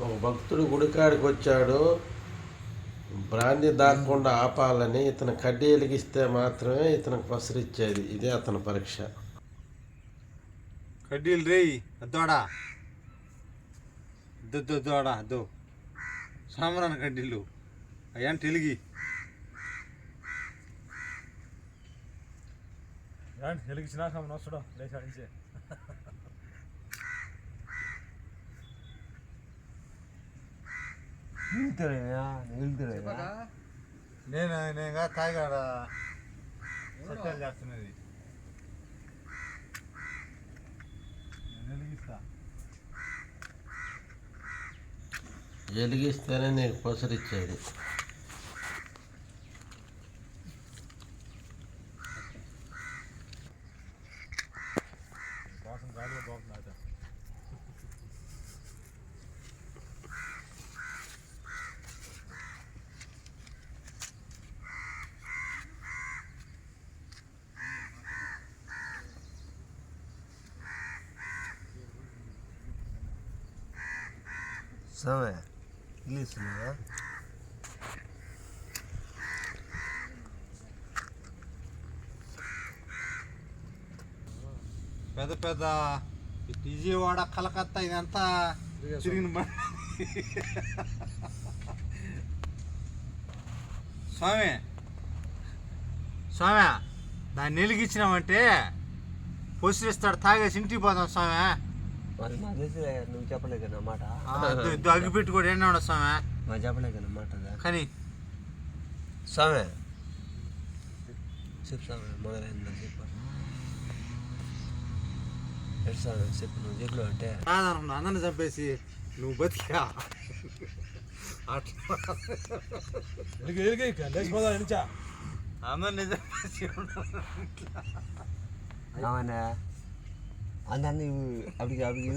ఒక భక్తుడు గుడికాడికి వచ్చాడు. బ్రాంతి దాక్కుండా ఆపాలని ఇతను కడ్డీ వెలిగిస్తే మాత్రమే ఇతనికి పసరిచ్చేది ఇదే అతని పరీక్ష. కడ్డీలు రేయి దోడా దో దోడా దో. సాంబ్రాన్ కడ్డీలు. అయ్యా తెలుగి. ఏంటి మన వస్తాడు? లేచాడు నుంచే నేను నేను తాగాడ సత్యాలు చేస్తున్నది. నేను వెలిగిస్తా. వెలిగిస్తేనే సమయ ఇల్లుస్తున్నావా పెద్ద పెద్ద ఈ విజయవాడ కలకత్తా ఇదంతా తిరిగిన. స్వామి స్వామి దాన్ని వెలిగించినామంటే పొసిరిస్తాడు తాగేసి ఇంటికి పోతాం స్వామి మరి మా తెలిసి నువ్వు చెప్పలేదు కదా మాట? అగ్గిపెట్టి కూడా ఎన్నాడు స్వామి? మా చెప్పలేదు కదా మాట కానీ స్వామి. చెప్పు స్వామి మొదలైందా చెప్పు. ఎటు స్వామి చెప్పు నువ్వు చెప్పు అంటే. కాదనుకున్నా అందరిని చంపేసి నువ్వు బతికా. అట్లా. అందరిని చంపేసి అవునా అందరినీ అప్పటికి అప్పటికి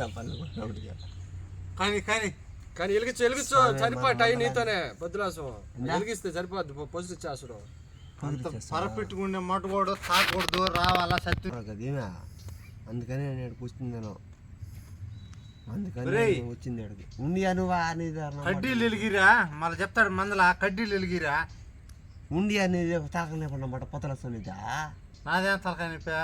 చెప్పాలి. అప్పటికి కానీ కానీ. కానీ వెలిగించు వెలిగించు. సరిపోయి టైం నీతోనే బద్దులాసం. వెలిగిస్తే సరిపోద్ది పొజిట్ చేస్తాడు అంత పరపెట్టుకునే మాట కూడా తాకూడదు రావాలా సత్యం కదేనా అందుకని నేను కూర్చుంది నేను. అందుకని వచ్చింది అడిగి ఉండి నువ్వు అనేది. కడ్డీలు వెలిగిరా? మళ్ళీ చెప్తాడు మందల కడ్డీలు వెలిగిరా? ఉండి అనేది తాకలేకుండా పొత్తల సొనిదా నాదేం తలకాయ నొప్పి?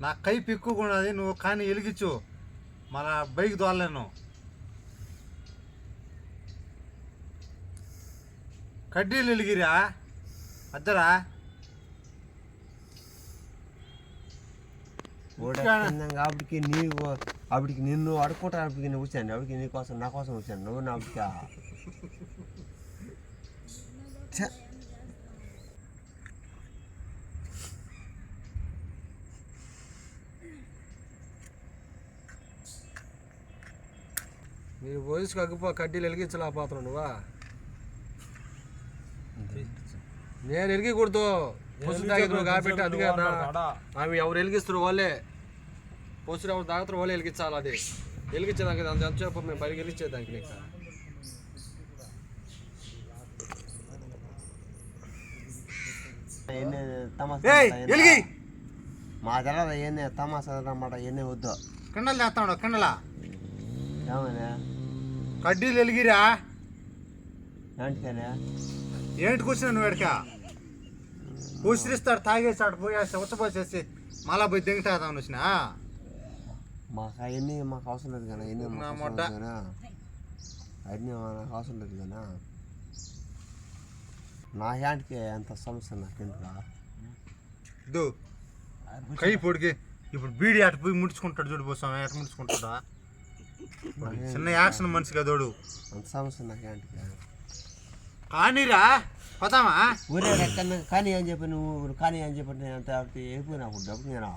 నా కైపు ఎక్కువగా ఉన్నది నువ్వు కానీ వెలిగించు మళ్ళా బైక్ దోలేను కడ్డీలు వెలిగిరా అద్దరా? అప్పటికి నీవు అప్పటికి నిన్ను అడుక్కుంటా అప్పటికి నేను వచ్చాను అప్పటికి నీ కోసం నా కోసం వచ్చాను. నువ్వు నా మీరు పోలీసుకు అగ్గిపో కడ్డీలు వెలిగించలేకపోతున్నావు నువ్వా? నేను వెలిగకూడదు పొసు తాగి నువ్వు కాబట్టి అది కదా ఆమె ఎవరు వెలిగిస్తారు వాళ్ళే. పొసులు ఎవరు తాగుతారు వాళ్ళే వెలిగించాలి అది. వెలిగించేదానికి అంత ఎంతసేపు మేము పైకి వెలిగించేదానికి నీకు. మా తర్వాత ఎన్ని తమాసా అన్నమాట ఎన్ని వద్దు. కిండలు చేస్తాడు కిండల? ఏమన్నా కడ్డీలు వెలిగిరా. ఏంటికనే? ఏంటికి వచ్చినా నువ్వు ఎడక? పూసిరిస్తాడు తాగేస్తాడు పోయేసి ఉచ్చపోసేసి మళ్ళా పోయి దింగతాదామని వచ్చినా? మాకు అవన్నీ మాకు అవసరం లేదు కానీ అవన్నీ మాకు. అవసరం లేదు అవన్నీ నాకు అవసరం లేదు కానీ నా హ్యాండ్కి ఎంత సమస్య నాకు ఎందుకు దో కై పొడికి ఇప్పుడు బీడి అటు పోయి ముడుచుకుంటాడు చూడు పోసాం ఎట ముడుచుకుంటాడా? చిన్న యాక్షన్ మనిషి కదోడు సమస్య కానీరా పోతామా? ఊరే కానీ అని చెప్పి నువ్వు? కానీ అని చెప్పి నేను నాకు డబ్బు నేను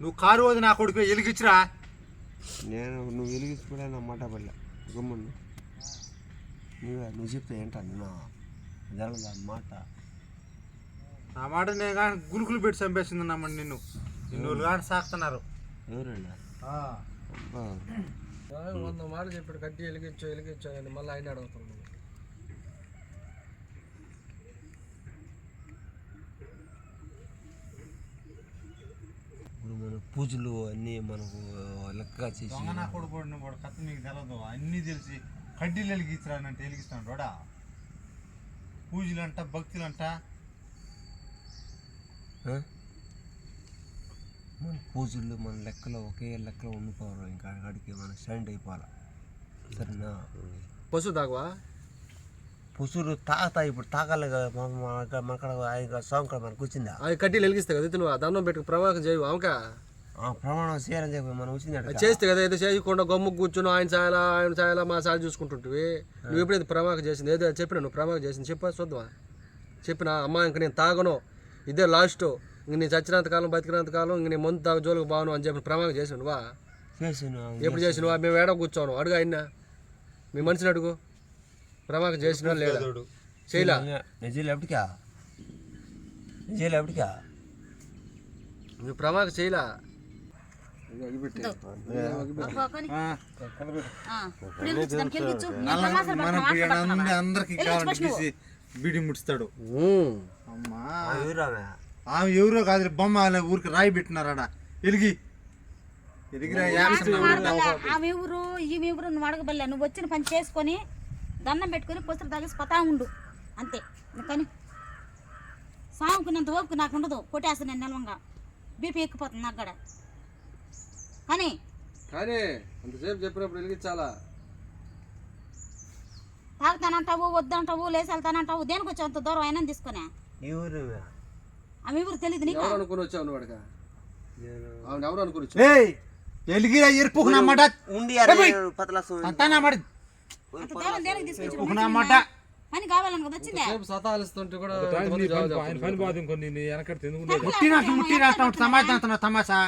నువ్వు కారు వది నా కొడుకు ఎలిగిచ్చిరా నేను నువ్వు వెలిగించి కూడా నా మాట పడలే. గమ్మును నువ్వే నువ్వు చెప్తే ఏంటని నా జరగదు మాట. నా మాట నేను కానీ గులుకులు పెట్టి చంపేసింది నమ్మండి నిన్ను. నిన్ను కానీ సాకుతున్నారు. ఎవరండి అబ్బా. వంద మాటలు చెప్పాడు కడ్డీ వెలిగించు వెలిగించు అని మళ్ళీ ఆయన అడుగుతున్నాడు. ఇప్పుడు మనం పూజలు అన్నీ మనకు లెక్కగా చేసి దొంగ నా కొడుకు వాడు కథ నీకు తెలదు. అన్నీ తెలిసి కడ్డీలు వెలిగించరానంటే వెలిగిస్తాడు వాడా? పూజలంట భక్తులంట. ఆ? మన పూజలు మన లెక్కలో ఒకే లెక్కలో ఉండిపోవాలి ఇంకా అక్కడికి మన స్టాండ్ అయిపోవాలి. సరేనా? పశువు తాగవా? పుసురు తాగుతా ఇప్పుడు తాగాలి కదా. మన మన- మన కాడ ఆయన సాంగ్ కాడ మనకు వచ్చిందా అవి కడ్డీలు వెలిగిస్తాయి కదా నువ్వు దండం పెట్టుకు ప్రవాహం చేయవు. అవకా ఆ ప్రమాణం చేయాలని చెప్పి మనం వచ్చింది అది. చేస్తే కదా ఏదో చేయకుండా గమ్ము కూర్చుని ఆయన సాయాలా ఆయన సాయాలా మా సాయాలు చూసుకుంటుంటివి. నువ్వు ఎప్పుడైతే ప్రమాకం చేసింది ఏదో చెప్పిన నువ్వు ప్రమాకం చేసింది చెప్పా చూద్దామా చెప్పిన అమ్మ ఇంక నేను తాగను. ఇదే లాస్ట్ ఇంక నేను చచ్చినంత కాలం బతికినంత కాలం ఇంక నేను మందు తాగ జోలికి బాను అని చెప్పి నువ్వా చేసాను ఎప్పుడు చేసినవా మేము ఏడ కూర్చోను. అడుగు ఆయన మీ మనిషిని అడుగు. ప్రమాకం చేసినా లేదా చేయలా? నిజాలు ఎప్పటికా? నిజాలు ఎప్పటికా? నువ్వు ప్రమాకం చేయలా? ఒక్కొక్కని. ఆ, ఇప్పుడు వెలిగించు, దానికి వెలిగించు. నేను తమాషాలు మన పడుతున్నా, ఈడ ఆశలు నుండి పడుతున్నా. అందరికి బీడి ముడుస్తాడు. అమ్మా. ఆమె ఎవరో కాదు బొమ్మ అలా ఊరికి రాయి పెట్టినారాడ? ఎలిగి. ఆమె ఎవరు ఈమె ఎవరు నువ్వు అడగబల్లే. నువ్వు వచ్చిన పని చేసుకొని దండం పెట్టుకొని పుస్తకం తాగేసి పోతా ఉండు. అంతే. కానీ. సాగుకున్నంత ఓపిక నాకు ఉండదు. కొట్టేస్తాను నేను నిలవంగా. బీపీ ఎక్కిపోతుంది నాకు కూడా. కానీ. కానీ అంతసేపు చెప్పినప్పుడు వెలిగించాలా? తాగుతానంటావు వద్దంటావు లేచి వెళ్తానంటావు. దేనికి వచ్చావు అంత దూరం? అయినా తీసుకునే. ఆమె ఎవరు తెలియదు నీకు? ఎవరు అనుకుని వచ్చావు నువ్వు అడగా? అవును ఎవరు అనుకుని వచ్చావు? ఏయ్ ఎలిగిరా ఎరుపుకు నా మాట ఉండి పతలాసు అంతా నా మాట అంత దూరం దేనికి తీసుకొచ్చి పని కావాలని కదా వచ్చిందే? సేపు సతాలిస్తుంటే కూడా ఆయన ఇంతమంది జవాబు పని- ఆయన చెప్పలేదు. పని బాధ ఇంకొన్ని నీ వెనకడితే ఎందుకు ఉండేది? ముట్టి నాకు ముట్టి రాస్తా తమాషా తమాషా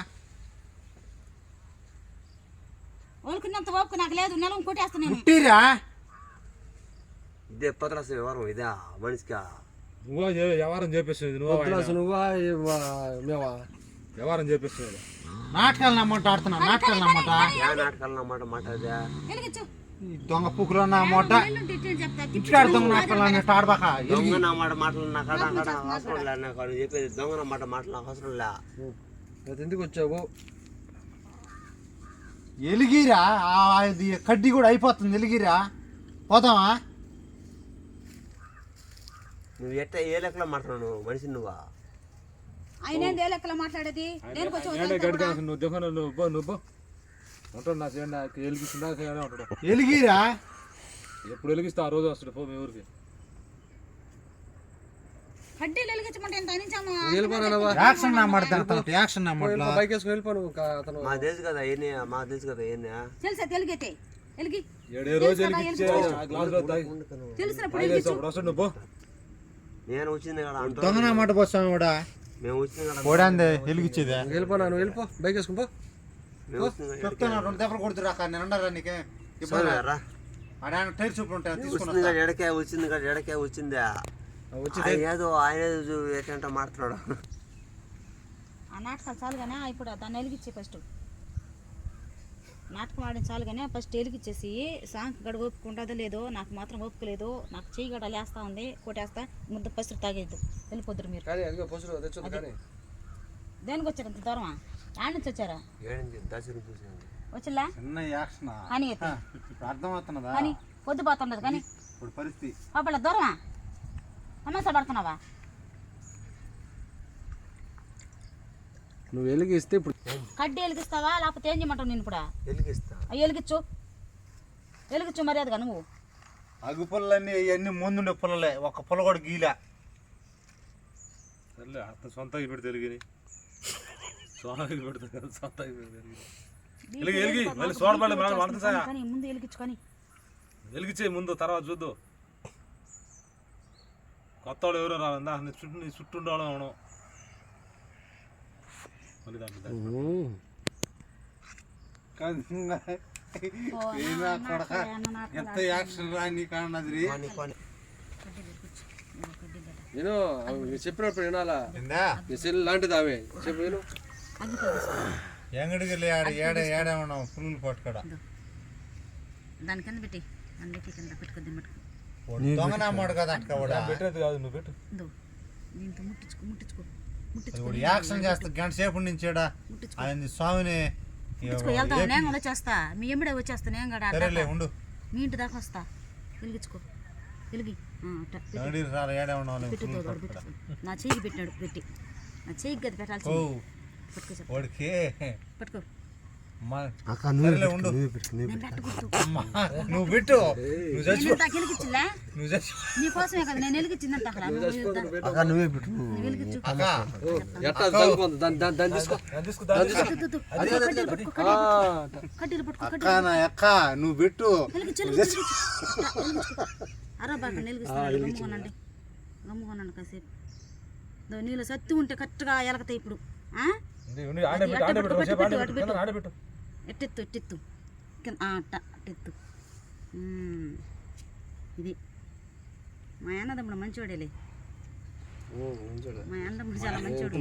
వాళ్ళకున్నంత ఓపిక నాకు లేదు. నెలం కొట్టేస్తాను నేను. ముట్టిరా ఇదే పతలాసు వ్యవహారం ఇదా? మనిషికా? నువ్వు వ్యవహారం చేపిస్తుంది? నువ్వు నువ్వా మేవా వ్యవహారం చేపిస్తుంది నాటకాలు నమ్మంట ఆడుతున్నా నాటకాలు నమ్మంట? యా నాటకాలు అన్నమాట మాట అదే? వెలిగించు ఈ దొంగ పుక్కులో నా మాట? ఇచ్చాడు దొంగ నాటకాలు అన్నట్టు ఆడబాక దొంగ నా మాట మాటలు నాకు అవసరం లే నాకు చెప్పేది దొంగ నా మాట మాటలు నాకు అవసరం లే. ఎందుకు వచ్చావు? ఎలిగిరా కడ్డీ కూడా అయిపోతుంది ఎలిగిరా. పోదామా? నువ్వు ఎట్ట ఏ లెక్కలో మాట్లాడు మనిషి నువ్వా? ఆయన ఏ లెక్కలో మాట్లాడేది? ఏంటో గడ్డి కాసు, నువ్వు దిగను నువ్వు పో నువ్వు ఉంటాడు నా చేయండి నాకు వెలిగిస్తున్నా ఉంటాడు. ఎలిగిరా? ఎప్పుడు వెలిగిస్తే ఆ రోజు వస్తాడు పో మీ ఊరికి. కడ్డీలు వెలిగించమంటే ఎంత అనించాము? వెళ్ళిపోనా యాక్షన్ నా మాట దాంట్లో యాక్షన్ నా మాట బైక్ వేసుకుని వెళ్ళిపో నువ్వు కా- అతను. మా తెలుసు కదా ఏనే మా తెలుసు కదా ఏనే తెలుసా? తెలుగైతే. వెలిగి ఏడే రోజు వెలిగించే ఆ గ్లాసులో తాగి తెలిసినప్పుడు తాగేసి అప్పుడు వస్తాడు నువ్వు పో. నేను వచ్చింది కదా మాట పోస్తాం కూడా మేము వచ్చింది కదా వెళ్ళిపో బైక్ వేసుకుని పో. మేము వచ్చింది కదా చెప్తాను రెండు దెబ్బలు కొడుతురా నేను ఉండరా నీకే? ఇబ్బంది రా. ఆడ టైర్ చూపులు ఉంటాయి? తీసుకుని వచ్చింది కదా ఎడకే వచ్చింది కదా ఎడకే వచ్చిందా? వచ్చి ఆయన ఏదో ఆయన ఏంటంటే మాట్లాడు. నాటకాలు చాలు కానీ ఇప్పుడు దాన్ని వెలిగించే ఫస్ట్ నాటకం ఆడిన చాలు కానీ ఫస్ట్ వెలిగించేసి సాంగ్ గడ ఓపిక ఉండదో లేదో నాకు మాత్రం ఓపిక లేదు నాకు చెయ్యి గడ లేస్తా ఉంది కొట్టేస్తా ముద్ద పసురు తాగేద్దు. వెళ్ళిపోద్దురు మీరు. దేనికి వచ్చారు ఇంత దూరమా? ఆడ నుంచి వచ్చారా? వచ్చిల్లా ఇప్పుడు అర్థమవుతున్నదా? పొద్దు పోతుండదు కానీ. ఇప్పుడు పరిస్థితి. పాపల దూరమా? సమస్య పడుతున్నావా? నువ్వు వెలిగిస్తే ఇప్పుడు కడ్డీ వెలిగిస్తావా? లేకపోతే ఏం చేయమంటావు నేను ఇప్పుడు? వెలిగిస్తా. అవి వెలిగించు. వెలిగించు మర్యాదగా నువ్వు. అగ్గు పుల్లన్నీ ఇవన్నీ ముందుండే పుల్లలే. ఒక పుల్ల కూడా గీలే. సర్లే అతను సొంతంగా పెడితే వెలిగిని సొంతంగా పెడతా కదా సొంతంగా పెడితే వెలిగిని వెలిగి వెలిగి మళ్ళీ సోడపల్లి మనం కానీ ముందు వెలిగించుకొని వెలిగించే ముందు తర్వాత చూద్దు. కొత్త వాళ్ళు ఎవరో రాలందా నీ చుట్టూ నీ చుట్టూ ఉండడం దాంట్లో. ఎంత యాక్షన్ రా నీ కాన్నది పని పని నేను అవి చెప్పినప్పుడు వినాలా ఏందా నీ సెల్ లాంటిది ఆమె చెప్పు విను ఎంగడికి ఏడ ఏడ ఏడ ఉన్నాం పురుగులు పట్టుకడ దాని కింద పెట్టి దాన్ని పెట్టి కింద దొంగ నా కదా అంట కూడా పెట్టేది కాదు నువ్వు పెట్టు దీంతో ముట్టించుకో ముట్టించుకో ఇప్పుడు యాక్షన్ చేస్తా గంట సేపు నుంచి ఆయన స్వామిని ముట్టించుకో వెళ్తాం నేను కూడా వచ్చేస్తా మీ ఎమ్మడే వచ్చేస్తా నేను కూడా ఉండు. మీ ఇంటి దాకా వస్తా. వెలిగించుకో. వెలిగి. నా చెయ్యికి పెట్టినాడు పెట్టి. నా చెయ్యికి గది పెట్టాల్సి పట్టుకో పట్టుకో. నువ్వే పెట్టు. నువ్వే పెట్టు. పెట్టు. అక్క నువ్వే గమ్ముకోనండి గమ్ముకోనండి కాసేపు. నీళ్ళు సత్తి ఉంటే కరెక్ట్గా ఎలగతాయి ఇప్పుడు. ఆ? ఉండి, ఉండి, ఆడే పెట్టు, ఎట్టెత్తు ఎట్టెత్తు అట్ట అట్టెత్తు. ఇది. మా అన్నదమ్ముడు మంచివాడేలే మా అన్నదమ్ముడు చాలా మంచివాడు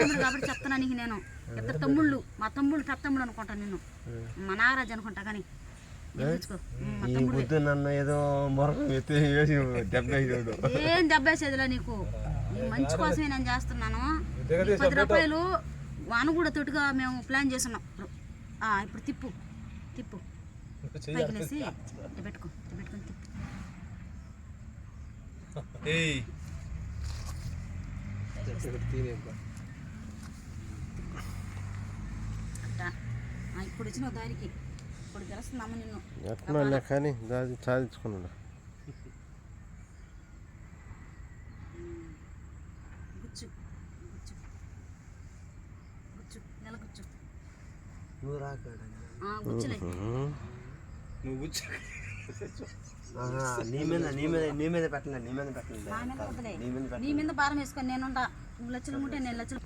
నేను కాబట్టి చెప్తున్నా నీకు నేను. ఇద్దరు తమ్ముళ్ళు మా తమ్ముళ్ళు పెద్ద తమ్ముడు అనుకుంటా నిన్ను. మా నారాజు అనుకుంటా కానీ ఈ బుద్ధి నన్ను ఏదో మొరకం ఎత్తి వేసి ఏం దెబ్బేసేదిలే నీకు? మంచి కోసమే నేను చేస్తున్నాను. పది రూపాయలు వాన కూడా తోటుగా మేము ప్లాన్ చేస్తున్నాం. ఇప్పుడు ఆ, ఇప్పుడు తిప్పు తిప్పు. పైకి లేసి ఇటు పెట్టుకో పెట్టుకొని తిప్పు. ఇప్పుడు వచ్చిన దారికి. ఇప్పుడు గెలుస్తున్నాము నిన్ను? ఎట్లా కానీ దాది సాధించుకున్నాడు. గుచ్చు. గుచ్చు. గుచ్చు. నెల గుచ్చు. నువ్వు రాకాడ గుచ్చులే. నువ్వు కూర్చో. నీ మీద నీ మీద నీ మీద పెట్టలే నీ మీద పెట్టలే. నా మీద నీ మీద నీ మీద భారం వేసుకొని నేనుండా నువ్వు లక్షలు ఉంటే నేను లక్షలు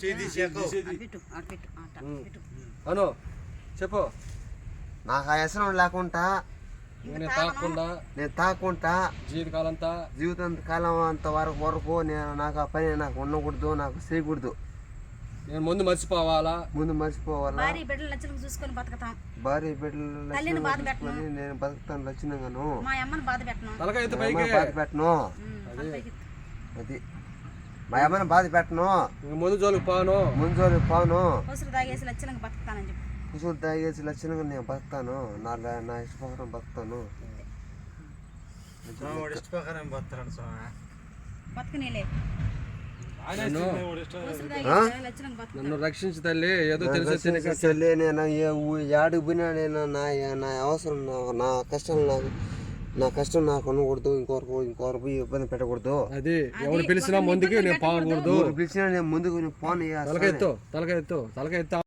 చేయి తీసేకు. అటు పెట్టు అటు పెట్టు అను. చెప్పు. నాకు ఆ వ్యసనం లేకుండా నేను తాగకుండా నేను తాకుంటా జీవితకాలంతా జీవితం కాలం అంత వరకు వరకు నేను నాకు ఆ పని నాకు ఉండకూడదు నాకు చేయకూడదు. నేను ముందు మర్చిపోవాలా? ముందు మర్చిపోవాలా? భార్య బిడ్డలు లక్షలకు చూసుకొని బతుకుతాం. భార్య బిడ్డలు తల్లిని బాధ లక్షణంగా పెట్టను. చూసుకొని నేను బతుకుతాను లక్షణంగాను. మా అమ్మని బాధ పెట్టను. తలకాయ ఎత్తు పైకి. బాధ పెట్టను. అది. మా అమ్మని బాధ పెట్టను. ముందు జోలికి పోను. ముందు పోను. కోసులు తాగేసి లక్షలకు బతుకుతానని చెప్పు. కుసులు తాగేసి లక్షణంగా నేను బతుకుతాను. నా నా ఇష్ట ప్రకారం స్వామి. బతుకునేలే. బతుకు నన్ను రక్షించు తల్లి ఏదో తెలిసి చెల్లి నేను యాడికి పోయినా నేను నా నా అవసరం నా నా కష్టం నాకు నా కష్టం నాకు ఉండకూడదు ఇంకొకరు ఇంకొకరు పోయి ఇబ్బంది పెట్టకూడదు. అది ఎవరు పిలిచినా ముందుకి నేను పోకూడదు పిలిచినా నేను ముందుకు ఎత్తు తలకాయ ఎత్తు తలకాయ ఎత్తు.